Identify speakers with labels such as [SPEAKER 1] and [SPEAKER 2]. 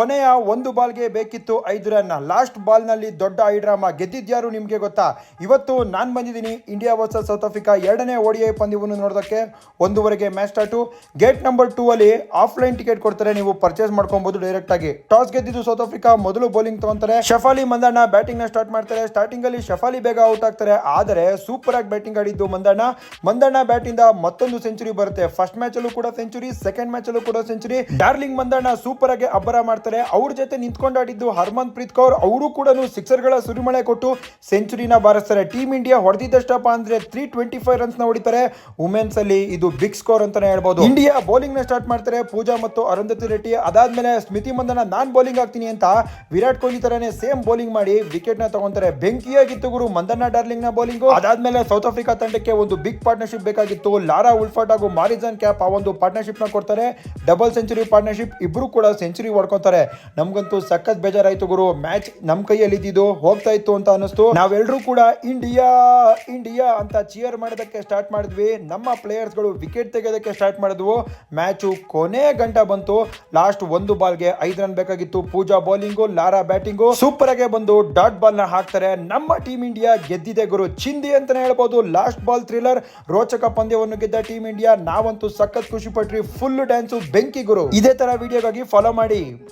[SPEAKER 1] ಕೊನೆಯ ಒಂದು ಬಾಲ್ಗೆ ಬೇಕಿತ್ತು ಐದು ರನ್ ಲಾಸ್ಟ್ ಬಾಲ್ನಲ್ಲಿ ದೊಡ್ಡ ಐಡ್ರಾಮ ಗೆದ್ದಿದ್ಯಾರು ನಿಮಗೆ ಗೊತ್ತಾ? ಇವತ್ತು ನಾನು ಬಂದಿದ್ದೀನಿ ಇಂಡಿಯಾ ವರ್ಸಸ್ ಸೌತ್ ಆಫ್ರಿಕಾ ಎರಡನೇ ಓಡಿಐ ಪಂದ್ಯವನ್ನು ನೋಡೋದಕ್ಕೆ. ಒಂದೂವರೆಗೆ match start. Gate number two ಅಲ್ಲಿ ಆಫ್ಲೈನ್ ಟಿಕೆಟ್ ಕೊಡ್ತಾರೆ. ನೀವು ಪರ್ಚೇಸ್ ಮಾಡ್ಕೊಬಹುದು ಡೈರೆಕ್ಟ್ ಆಗಿ. ಟಾಸ್ ಗೆದ್ದಿದ್ದು ಸೌತ್ ಆಫ್ರಿಕಾ, ಮೊದಲು ಬೌಲಿಂಗ್ ತಗೊಂತಾರೆ. ಶಫಾಲಿ ಮಂದಣ್ಣ ಬ್ಯಾಟಿಂಗ್ನ ಸ್ಟಾರ್ಟ್ ಮಾಡ್ತಾರೆ. ಸ್ಟಾರ್ಟಿಂಗ್ ಅಲ್ಲಿ ಶಫಾಲಿ ಬೇಗ ಔಟ್ ಆಗ್ತಾರೆ. ಆದರೆ ಸೂಪರ್ ಆಗಿ ಬ್ಯಾಟಿಂಗ್ ಆಡಿದ್ದು ಮಂದಣ್ಣ ಮಂದಣ್ಣ ಬ್ಯಾಟ್ ಮತ್ತೊಂದು ಸೆಂಚುರಿ ಬರುತ್ತೆ. ಫಸ್ಟ್ ಮ್ಯಾಚ್ ಅಲ್ಲೂ ಕೂಡ ಸೆಂಚುರಿ ಸೆಕೆಂಡ್ ಮ್ಯಾಚ್ ಅಲ್ಲೂ ಕೂಡ ಸೆಂಚುರಿ ಡಾರ್ಲಿಂಗ್ ಮಂದಣ್ಣ ಸೂಪರ್ ಆಗಿ ಅಬ್ಬರ ಮಾಡ್ತಾರೆ ಅವ್ರ ಜೊತೆ ನಿಂತ್ಕೊಂಡಾಡಿದ್ದು ಹರ್ಮನ್ ಪ್ರೀತ್ ಕೌರ್, ಅವರು ಕೂಡ ಸಿಕ್ಸರ್ಗಳ ಸುರಿಮಳೆ ಕೊಟ್ಟು ಸೆಂಚುರಿನ ಬಾರಿಸ್ತಾರೆ. ಟೀಮ್ ಇಂಡಿಯಾ ಹೊಡೆದಿದ್ದಷ್ಟಪ್ಪ ಅಂದ್ರೆ ತ್ರೀ ಟ್ವೆಂಟಿ ಫೈವ್ ರನ್ಸ್ನ ಹೊಡಿತಾರೆ. ವುಮೆನ್ಸ್ ಅಲ್ಲಿ ಇದು ಬಿಗ್ ಸ್ಕೋರ್ ಅಂತಾನೆ ಹೇಳ್ಬೋದು. ಇಂಡಿಯಾ ಬೌಲಿಂಗ್ನ ಸ್ಟಾರ್ಟ್ ಮಾಡ್ತಾರೆ ಪೂಜಾ ಮತ್ತು ಅರುಂಧತಿ ರೆಡ್ಡಿ. ಅದಾದ್ಮೇಲೆ ಸ್ಮಿತಿ ಮಂದನ ನಾನ್ ಬೌಲಿಂಗ್ ಆಗ್ತೀನಿ ಅಂತ ವಿರಾಟ್ ಕೊಹ್ಲಿ ತರನೇ ಸೇಮ್ ಬೌಲಿಂಗ್ ಮಾಡಿ ವಿಕೆಟ್ನ ತಗೊಂತಾರೆ. ಬೆಂಕಿಯಾಗಿತ್ತು ಗುರು ಮಂದನ ಡಾರ್ಲಿಂಗ್ನ ಬೌಲಿಂಗ್ ಅದಾದ್ಮೇಲೆ ಸೌತ್ ಆಫ್ರಿಕಾ ತಂಡಕ್ಕೆ ಒಂದು ಬಿಗ್ ಪಾರ್ಟ್ನರ್ಶಿಪ್ ಬೇಕಾಗಿತ್ತು. ಲಾರಾ ಉಲ್ಫಾಟ್ ಹಾಗೂ ಮಾರಿಜನ್ ಕ್ಯಾಪ್ ಆ ಒಂದು ಪಾರ್ಟ್ನರ್ಶಿಪ್ನ ಕೊಡ್ತಾರೆ. ಡಬಲ್ ಸೆಂಚುರಿ ಪಾರ್ಟ್ನರ್ಶಿಪ್ ಇಬ್ರು ಕೂಡ ಸೆಂಚುರಿ ಹೊಡ್ಕೊತಾರೆ. ನಮ್ಗಂತೂ ಸಖತ್ ಬೇಜಾರಾಯ್ತು ಗುರು. ಮ್ಯಾಚ್ ನಮ್ ಕೈಯಲ್ಲಿ ಇದ್ದಿದ್ದು ಹೋಗ್ತಾ ಇತ್ತು ಅಂತ ಅನಿಸ್ತು ನಾವೆಲ್ಲರೂ ಕೂಡ ಇಂಡಿಯಾ ಇಂಡಿಯಾ ಅಂತ ಚಿಯರ್ ಮಾಡೋದಕ್ಕೆ ಸ್ಟಾರ್ಟ್ ಮಾಡಿದ್ವಿ. ನಮ್ಮ ಪ್ಲೇಯರ್ಸ್ಗಳು ವಿಕೆಟ್ ತೆಗೆಯೋದಕ್ಕೆ ಸ್ಟಾರ್ಟ್ ಮಾಡಿದ್ವು. ಮ್ಯಾಚು ಕೊನೆ ಗಂಟ ಬಂತು. ಲಾಸ್ಟ್ ಒಂದು ಬಾಲ್ಗೆ ಐದು ರನ್ ಬೇಕಾಗಿತ್ತು. Pooja bowling Laura batting super ಆಗಿ ಬಂದು ಡಾಟ್ ಬಾಲ್ನ ಹಾಕ್ತಾರೆ. ನಮ್ಮ ಟೀಮ್ ಇಂಡಿಯಾ ಗೆದ್ದಿದೆ ಗುರು. ಚಿಂದಿ ಅಂತಾನೆ ಹೇಳ್ಬೋದು. ಲಾಸ್ಟ್ ಬಾಲ್ ಥ್ರಿಲ್ಲರ್ ರೋಚಕ ಪಂದ್ಯವನ್ನು ಗೆದ್ದ ಟೀಮ್ ಇಂಡಿಯಾ ನಾವಂತೂ ಸಖತ್ ಖುಷಿ ಪಟ್ರಿ. ಫುಲ್ ಡ್ಯಾನ್ಸು ಬೆಂಕಿ ಗುರು. ಇದೇ ತರ ವಿಡಿಯೋಗಾಗಿ ಫಾಲೋ ಮಾಡಿ.